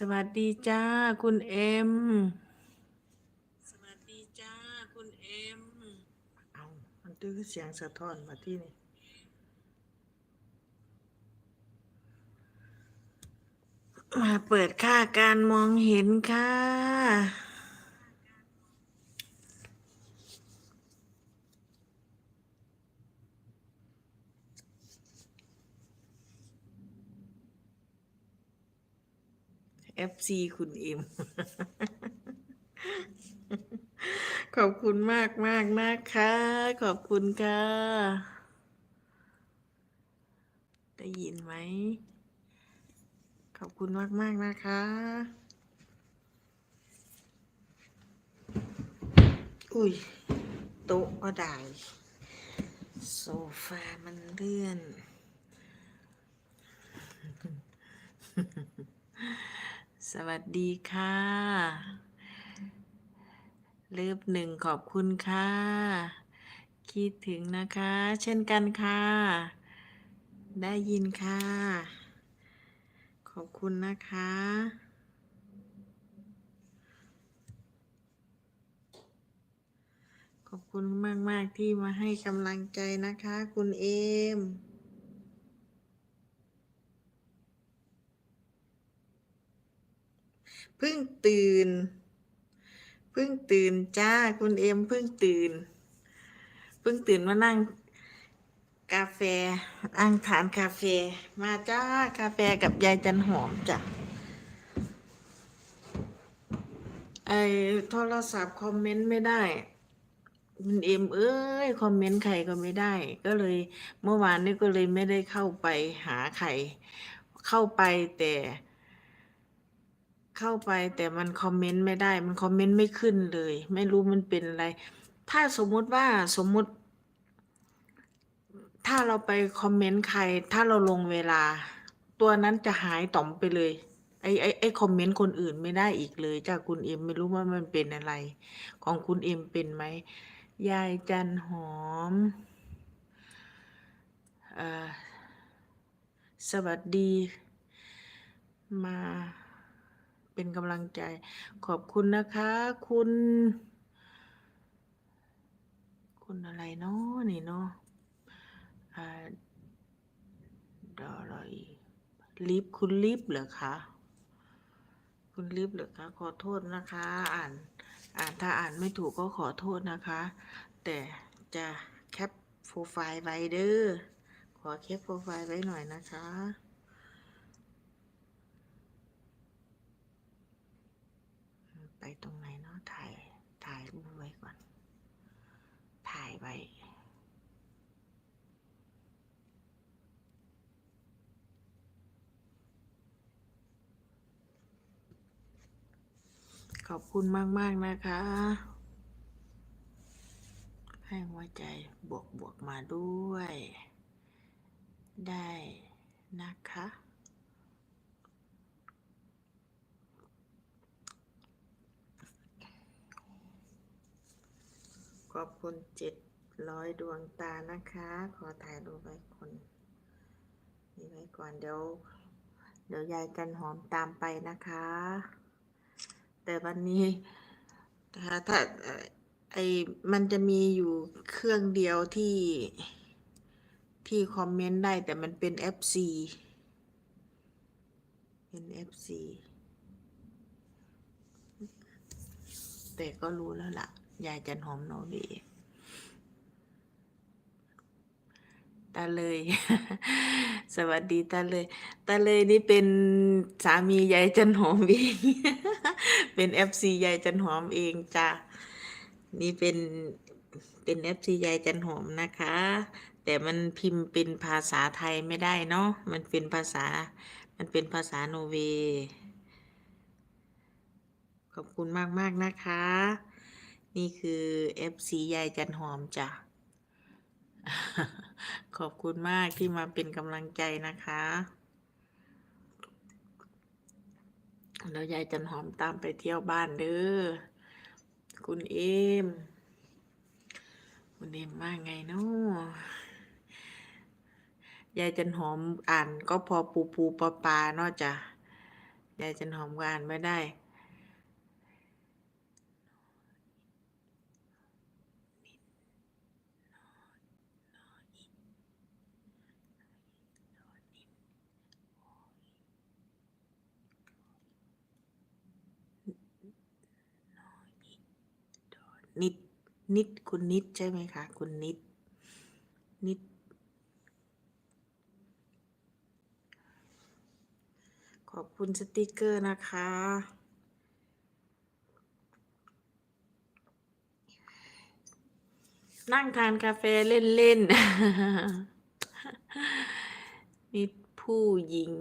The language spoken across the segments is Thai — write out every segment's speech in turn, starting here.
สวัสดีจ้า คุณเอ็ม สวัสดีจ้า คุณเอ็ม เอามันตื้อเสียงสะท้อนมาที่นี่ มาเปิดค่าการมองเห็นค่ะ FC คุณเอ็มขอบคุณมากมากนะคะ ขอบคุณค่ะ ได้ยินไหม ขอบคุณมากมากนะคะ อุ้ย โต๊ะก็ได้ โซฟามันเลื่อน สวัสดีค่ะเลิฟหนึ่งขอบคุณค่ะ คิดถึงนะคะ เช่นกันค่ะ ได้ยินค่ะ ขอบคุณนะคะขอบคุณมาก ๆ ที่มาให้กำลังใจนะคะ คุณเอม เพิ่งตื่น เพิ่งตื่นจ้าคุณเอ็มเพิ่งตื่น เพิ่งตื่นมานั่ง กาแฟนั่งทานกาแฟ มาจ้ากาแฟกับยายจันหอมจ้ะไอโทรศัพท์คอมเมนต์ไม่ได้คุณเอ็มเอ้ยคอมเมนต์ใครก็ไม่ได้ ก็เลยเมื่อวานนี้ก็เลยไม่ได้เข้าไปหาใครเข้าไปแต่ เข้าไปแต่มันคอมเมนต์ไม่ได้ มันคอมเมนต์ไม่ขึ้นเลย ไม่รู้มันเป็นอะไร ถ้าสมมุติว่าสมมุติ ถ้าเราไปคอมเมนต์ใคร ถ้าเราลงเวลา ตัวนั้นจะหายต่อมไปเลย ไอไอไอคอมเมนต์คนอื่นไม่ได้อีกเลย จากคุณเอ็มไม่รู้ว่ามันเป็นอะไร ของคุณเอ็มเป็นไหมยายจันหอมอสวัสดีมา เป็นกำลังใจ ขอบคุณนะคะ คุณ คุณอะไรเนาะนี่เนาะดออะไรลิฟคุณลิฟเหรอคะคุณลิฟเหรอคะขอโทษนะคะ อ่านอ่านถ้าอ่านไม่ถูกก็ขอโทษนะคะ แต่จะแคปโปรไฟล์ไว้เด้อขอแคปโปรไฟล์ไว้หน่อยนะคะ ไปตรงไหนเนาะถ่ายถ่ายรูปไว้ก่อน ถ่ายไว้ขอบคุณมากๆนะคะ ให้หัวใจบวกบวกมาด้วย ได้นะคะ ขอบคุณเจ็ดร้อยดวงตานะคะ ขอถ่ายรูปไว้คนนี่ไว้ก่อนเดี๋ยว เดี๋ยวยายกันหอมตามไปนะคะ แต่วันนี้ถ้าถ้าไอมันจะมีอยู่เครื่องเดียวที่ที่คอมเมนต์ได้แต่มันเป็น FC เป็น FC แต่ก็รู้แล้วล่ะ ยายจันหอมโนเวย์ตาเลย สวัสดีตาเลย ตาเลยนี่เป็นสามียายจันหอมเอง เป็น FC ยายจันหอมเองจ้ะนี่เป็นเป็น FC ยายจันหอมนะคะ แต่มันพิมพ์เป็นภาษาไทยไม่ได้เนาะ มันเป็นภาษา มันเป็นภาษาโนเวขอบคุณมาก ๆ นะคะ นี่คือ FC ยายจันหอมจ้ะ ขอบคุณมากที่มาเป็นกำลังใจนะคะ แล้วยายจันหอมตามไปเที่ยวบ้านเด้อ คุณเอม คุณเอมว่าไงเนาะยายจันหอมอ่านก็พอปูปูปลาปลาเนาะจ้ะ ยายจันหอมก็อ่านไม่ได้ นิดนิดคุณนิดใช่ไหมคะ คุณนิด นิด ขอบคุณสติกเกอร์นะคะ นั่งทานกาแฟเล่นๆ นิดผู้หญิง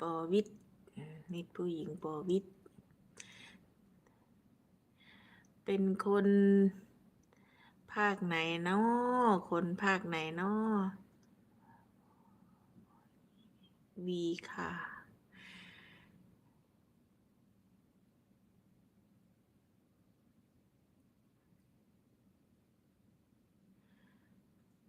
ปอวิทนิดผู้หญิงปอวิทย์ เป็นคนภาคไหนเนาะคนภาคไหนเนาะวีค่ะ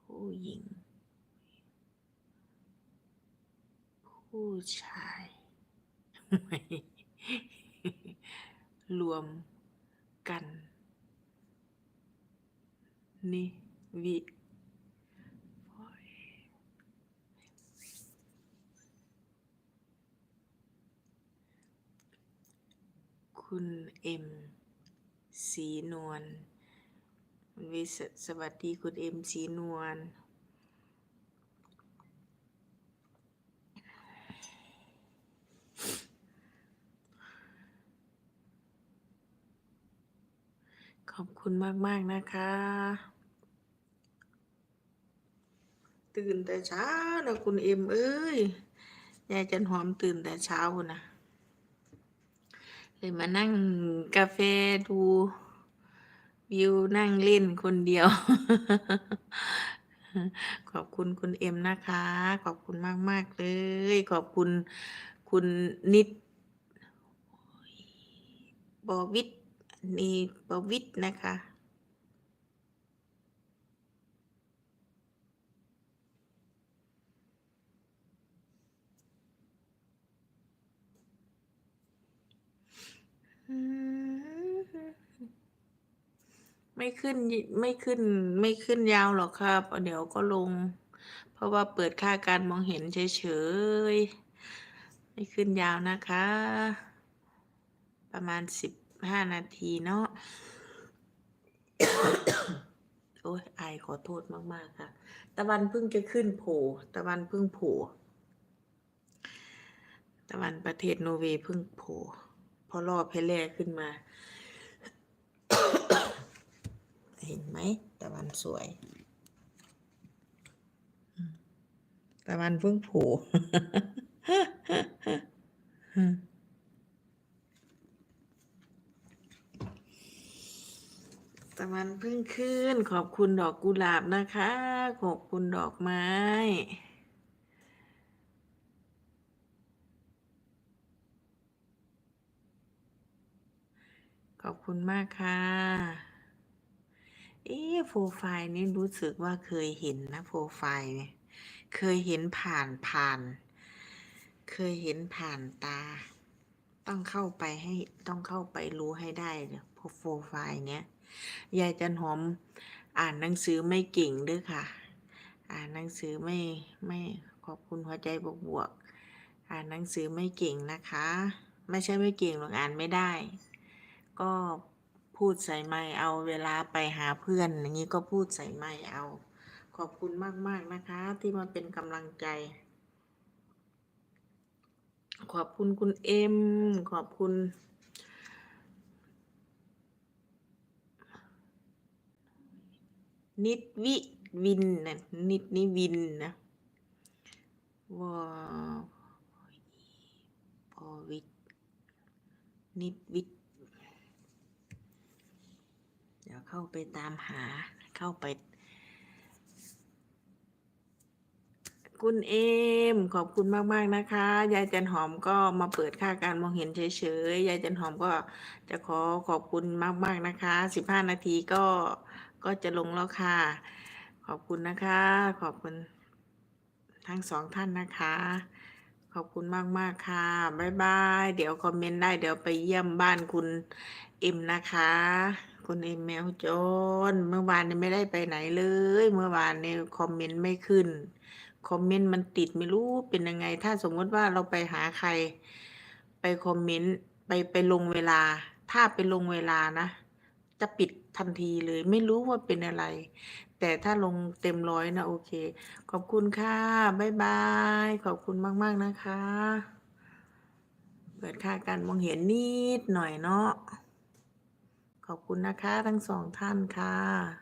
ผู้หญิง ผู้ชาย รวม กันนี่วิคุณเอ็มสีนวลวิสสวัสดีคุณเอ็มสีนวล ขอบคุณมาก ๆ นะคะ ตื่นแต่เช้านะคุณเอ็มเอ้ยยายจันหอมตื่นแต่เช้านนะเลยมานั่งกาแฟดูวิวนั่งเล่นคนเดียว ขอบคุณคุณเอ็มนะคะ ขอบคุณมาก ๆ เลย ขอบคุณคุณนิดบอวิท นี่บอวิทย์นะคะ ไม่ขึ้นไม่ขึ้นไม่ขึ้นยาวหรอกครับ เดี๋ยวก็ลง เพราะว่าเปิดค่าการมองเห็นเฉยๆ ไม่ขึ้นยาวนะคะ ประมาณสิบ 15นาทีเนาะ โอ้ยอายขอโทษมาก ๆ ค่ะ ตะวันเพิ่งจะขึ้นโผล่ตะวันเพิ่งโผล่ตะวันประเทศโนเวย์เพิ่งโผล่พอรอบให้แรกขึ้นมา เห็นไหมตะวันสวย ตะวันเพิ่งโผล่ มันเพิ่งขึ้น ขอบคุณดอกกุหลาบนะคะ ขอบคุณดอกไม้ขอบคุณมากค่ะ เอ๊โปรไฟล์นี้รู้สึกว่าเคยเห็นนะโปรไฟล์เนี่ย เคยเห็นผ่านผ่าน เคยเห็นผ่านตา ต้องเข้าไปให้ ต้องเข้าไปรู้ให้ได้เนี่ยโปรไฟล์เนี้ย ยายจันหอมอ่านหนังสือไม่เก่งด้วยค่ะ อ่านหนังสือไม่ไม่ขอบคุณหัวใจบวกบวก อ่านหนังสือไม่เก่งนะคะ ไม่ใช่ไม่เก่งหรอกอ่านไม่ได้ ก็พูดใส่ไมค์เอาเวลาไปหาเพื่อน อย่างนี้ก็พูดใส่ไมค์เอา ขอบคุณมากๆนะคะ ที่มาเป็นกำลังใจ ขอบคุณคุณเอ็มขอบคุณ นิดวิวินนะนิดนิวินนะวอพอวิทนิดวิทเดี๋ยวเข้าไปตามหาเข้าไป คุณเอม ขอบคุณมาก ๆ นะคะ ยายจันหอมก็มาเปิดค่าการมองเห็นเฉย ๆ ยายจันหอมก็จะขอขอบคุณมาก ๆ นะคะ 15 นาทีก็ ก็จะลงแล้วค่ะ ขอบคุณนะคะ ขอบคุณทั้งสองท่านนะคะ ขอบคุณมากๆค่ะบ๊ายบาย เดี๋ยวคอมเมนต์ได้เดี๋ยวไปเยี่ยมบ้านคุณเอ็มนะคะ คุณเอ็มแมวจน เมื่อวานนี้ไม่ได้ไปไหนเลย เมื่อวานเนี่ยคอมเมนต์ไม่ขึ้น คอมเมนต์มันติดไม่รู้เป็นยังไง ถ้าสมมติว่าเราไปหาใคร ไปคอมเมนต์ไปไปลงเวลา ถ้าไปลงเวลานะ จะปิด ทันทีเลย ไม่รู้ว่าเป็นอะไร แต่ถ้าลงเต็มร้อยนะ โอเค ขอบคุณค่ะบ๊ายบาย ขอบคุณมาก ๆ นะคะ เปิดค่าการมองเห็นนิดหน่อยเนาะขอบคุณนะคะทั้งสองท่านค่ะ